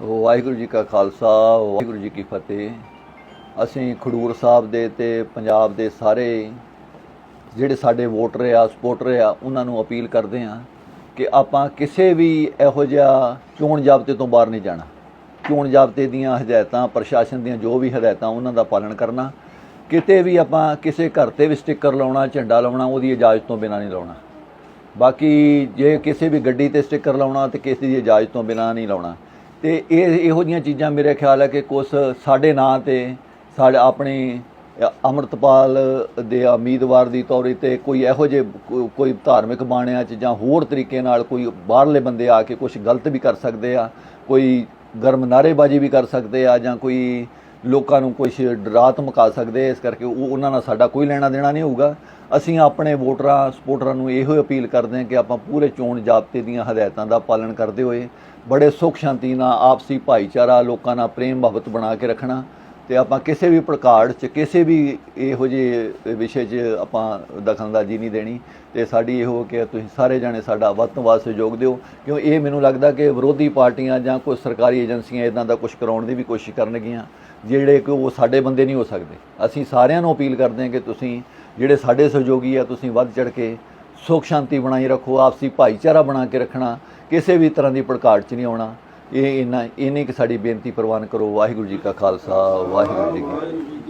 ਵਾਹਿਗੁਰੂ ਜੀ ਕਾ ਖਾਲਸਾ, ਵਾਹਿਗੁਰੂ ਜੀ ਕੀ ਫਤਿਹ। ਅਸੀਂ ਖਡੂਰ ਸਾਹਿਬ ਦੇ ਤੇ ਪੰਜਾਬ ਦੇ ਸਾਰੇ ਜਿਹੜੇ ਸਾਡੇ ਵੋਟਰ ਆ ਸਪੋਰਟਰ ਆ, ਉਹਨਾਂ ਨੂੰ ਅਪੀਲ ਕਰਦੇ ਆ ਕਿ ਆਪਾਂ ਕਿਸੇ ਵੀ ਇਹੋ ਜਿਹਾ ਚੋਣ ਜ਼ਾਬਤੇ ਤੋਂ ਬਾਹਰ ਨਹੀਂ ਜਾਣਾ। ਚੋਣ ਜ਼ਾਬਤੇ ਦੀਆਂ ਹਦਾਇਤਾਂ, ਪ੍ਰਸ਼ਾਸਨ ਦੀਆਂ ਜੋ ਵੀ ਹਦਾਇਤਾਂ, ਉਹਨਾਂ ਦਾ ਪਾਲਣ ਕਰਨਾ। ਕਿਤੇ ਵੀ ਆਪਾਂ ਕਿਸੇ ਘਰ ਤੇ ਵੀ ਸਟicker ਲਾਉਣਾ, ਝੰਡਾ ਲਾਉਣਾ, ਉਹਦੀ ਇਜਾਜ਼ਤ ਤੋਂ ਬਿਨਾਂ ਨਹੀਂ ਲਾਉਣਾ। ਬਾਕੀ ਜੇ ਕਿਸੇ ਵੀ ਗੱਡੀ ਤੇ ਸਟicker ਲਾਉਣਾ ਤੇ ਕਿਸੇ ਦੀ ਇਜਾਜ਼ਤ ਤੋਂ ਬਿਨਾਂ ਨਹੀਂ ਲਾਉਣਾ। ਤੇ ਇਹ ਇਹੋ ਜਿਹੀਆਂ ਚੀਜ਼ਾਂ ਮੇਰੇ ਖਿਆਲ ਹੈ ਕਿ ਕੁਝ ਸਾਡੇ ਨਾਂ ਤੇ ਸਾਡੇ ਆਪਣੇ ਅ, ਅੰਮ੍ਰਿਤਪਾਲ ਦੇ ਉਮੀਦਵਾਰ ਦੀ ਤੌਰ ਤੇ ਕੋਈ ਇਹੋ ਜਿਹੇ ਕੋਈ ਧਾਰਮਿਕ ਬਾਣਿਆਂ ਚ ਜਾਂ ਹੋਰ ਤਰੀਕੇ ਨਾਲ ਕੋਈ ਬਾਹਰਲੇ ਬੰਦੇ ਆ ਕੇ ਕੁਝ ਗਲਤ ਵੀ ਕਰ ਸਕਦੇ ਆ ਕੋਈ ਗਰਮ ਨਾਅਰੇਬਾਜ਼ੀ ਵੀ ਕਰ ਸਕਦੇ ਆ ਜਾਂ ਕੋਈ ਲੋਕਾਂ ਨੂੰ ਕੁਝ ਡਰਾ ਧਮਕਾ ਸਕਦੇ ਇਸ ਕਰਕੇ ਉਹ ਉਹਨਾਂ ਨਾਲ ਸਾਡਾ ਕੋਈ ਲੈਣਾ ਦੇਣਾ ਨਹੀਂ ਹੋਊਗਾ। ਅਸੀਂ ਆਪਣੇ ਵੋਟਰਾਂ ਸਪੋਰਟਰਾਂ ਨੂੰ ਇਹੋ ਅਪੀਲ ਕਰਦੇ ਹਾਂ ਕਿ ਆਪਾਂ ਪੂਰੇ ਚੋਣ ਜ਼ਾਬਤੇ ਦੀਆਂ ਹਦਾਇਤਾਂ ਦਾ ਪਾਲਣ ਕਰਦੇ ਹੋਏ ਬੜੇ ਸੁੱਖ ਸ਼ਾਂਤੀ ਨਾਲ ਆਪਸੀ ਭਾਈਚਾਰਾ, ਲੋਕਾਂ ਨਾਲ ਪ੍ਰੇਮ ਮੁਹੱਬਤ ਬਣਾ ਕੇ ਰੱਖਣਾ ਤੇ ਆਪਾਂ ਕਿਸੇ ਵੀ ਪ੍ਰਕਾਰ ਚ, ਕਿਸੇ ਵੀ ਇਹੋ ਜਿਹੇ ਵਿਸ਼ੇ 'ਚ ਆਪਾਂ ਦਖਲਅੰਦਾਜ਼ੀ ਨਹੀਂ ਦੇਣੀ ਤੇ ਸਾਡੀ ਇਹੋ ਕਿ ਤੁਸੀਂ ਸਾਰੇ ਜਾਣੇ ਸਾਡਾ ਵੱਧ ਤੋਂ ਵੱਧ ਸਹਿਯੋਗ ਦਿਓ, ਕਿਉਂ ਇਹ ਮੈਨੂੰ ਲੱਗਦਾ ਕਿ ਵਿਰੋਧੀ ਪਾਰਟੀਆਂ ਜਾਂ ਕੋਈ ਸਰਕਾਰੀ ਏਜੰਸੀਆਂ ਇਦਾਂ ਦਾ ਕੁਝ ਕਰਾਉਣ ਦੀ ਵੀ ਕੋਸ਼ਿਸ਼ ਕਰਨਗੀਆਂ, ਜਿਹੜੇ ਕਿ ਉਹ ਸਾਡੇ ਬੰਦੇ ਨਹੀਂ ਹੋ ਸਕਦੇ। ਅਸੀਂ ਸਾਰਿਆਂ ਨੂੰ ਅਪੀਲ ਕਰਦੇ ਹਾਂ ਕਿ ਤੁਸੀਂ ਜਿਹੜੇ ਸਾਡੇ ਸਹਿਯੋਗੀ ਆ, ਤੁਸੀਂ ਵੱਧ ਚੜ ਕੇ ਸੁਖ ਸ਼ਾਂਤੀ ਬਣਾਈ ਰੱਖੋ, ਆਪਸੀ ਭਾਈਚਾਰਾ ਬਣਾ ਕੇ ਰੱਖਣਾ, ਕਿਸੇ ਵੀ ਤਰ੍ਹਾਂ ਦੀ ਭੜਕਾਟ 'ਚ ਨਹੀਂ ਆਉਣਾ। ਇਹ ਇੰਨਾ, ਇੰਨੀ ਕਿ ਸਾਡੀ ਬੇਨਤੀ ਪ੍ਰਵਾਨ ਕਰੋ। ਵਾਹਿਗੁਰੂ ਜੀ ਕਾ ਖਾਲਸਾ, ਵਾਹਿਗੁਰੂ ਜੀ ਕੀ